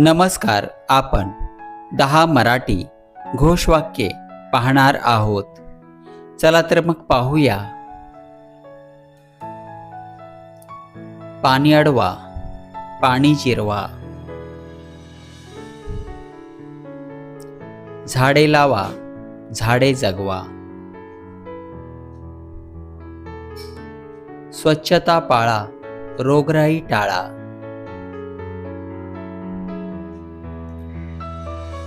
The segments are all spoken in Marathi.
नमस्कार आपण दहा मराठी घोषवाक्ये पाहणार आहोत. चला तर मग पाहूया. पाणी अडवा पाणी जिरवा. झाडे लावा झाडे जगवा. स्वच्छता पाळा रोगराई टाळा.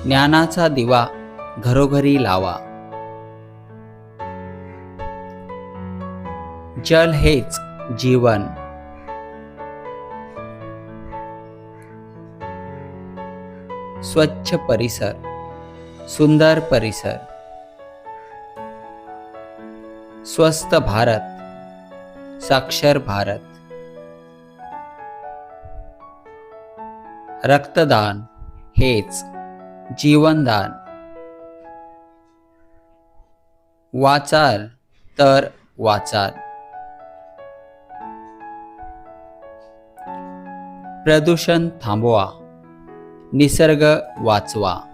ज्ञानाचा दिवा घरोघरी लावा. जल हेच जीवन. स्वच्छ परिसर सुंदर परिसर. स्वस्त भारत साक्षर भारत. रक्तदान हेच जीवनदान. वाचाल तर वाचाल. प्रदूषण थांबवा. निसर्ग वाचवा.